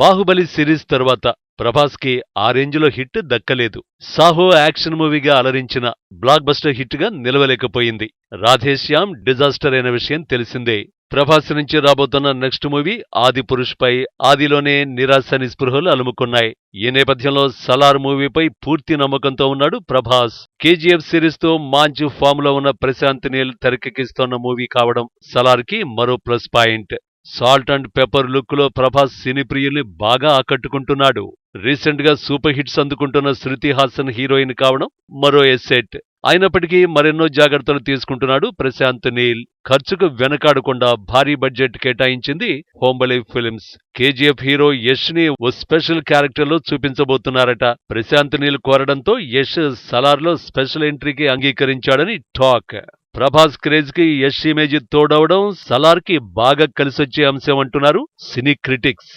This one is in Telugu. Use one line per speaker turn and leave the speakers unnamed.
బాహుబలి సిరీస్ తర్వాత ప్రభాస్కి ఆ రేంజ్లో హిట్ దక్కలేదు. సాహో యాక్షన్ మూవీగా అలరించిన బ్లాక్ బస్టర్ హిట్గా నిలవలేకపోయింది. రాధేశ్యామ్ డిజాస్టర్ అయిన విషయం తెలిసిందే. ప్రభాస్ నుంచి రాబోతున్న నెక్స్ట్ మూవీ ఆది పురుష్ పై ఆదిలోనే నిరాశ నిస్పృహలు అలుముకున్నాయి. ఈ నేపథ్యంలో సలార్ మూవీపై పూర్తి నమ్మకంతో ఉన్నాడు ప్రభాస్. కేజీఎఫ్ సిరీస్తో మంచి ఫామ్లో ఉన్న ప్రశాంత్ నీల్ తెరకెక్కిస్తోన్న మూవీ కావడం సలార్కి మరో plus point. Salt and pepper లుక్లో ప్రభాస్ సినీ ప్రియుల్ని బాగా ఆకట్టుకుంటున్నాడు. రీసెంట్గా సూపర్ హిట్స్ అందుకుంటున్న శృతి హాసన్ హీరోయిన్ కావడం మరో ఎస్సెట్. అయినప్పటికీ మరెన్నో జాగ్రత్తలు తీసుకుంటున్నాడు ప్రశాంత్ నీల్. ఖర్చుకు వెనకాడకుండా భారీ బడ్జెట్ కేటాయించింది హోంబలి ఫిల్మ్స్. కేజీఎఫ్ హీరో యష్ని ఓ స్పెషల్ క్యారెక్టర్లో చూపించబోతున్నారట. ప్రశాంత్ నీల్ కోరడంతో యష్ సలార్లో స్పెషల్ ఎంట్రీకి అంగీకరించాడని టాక్. ప్రభాస్ క్రేజ్కి యష్ ఇమేజ్ తోడవడం సలార్కి బాగా కలిసొచ్చే అంశం అంటున్నారు సినీ క్రిటిక్స్.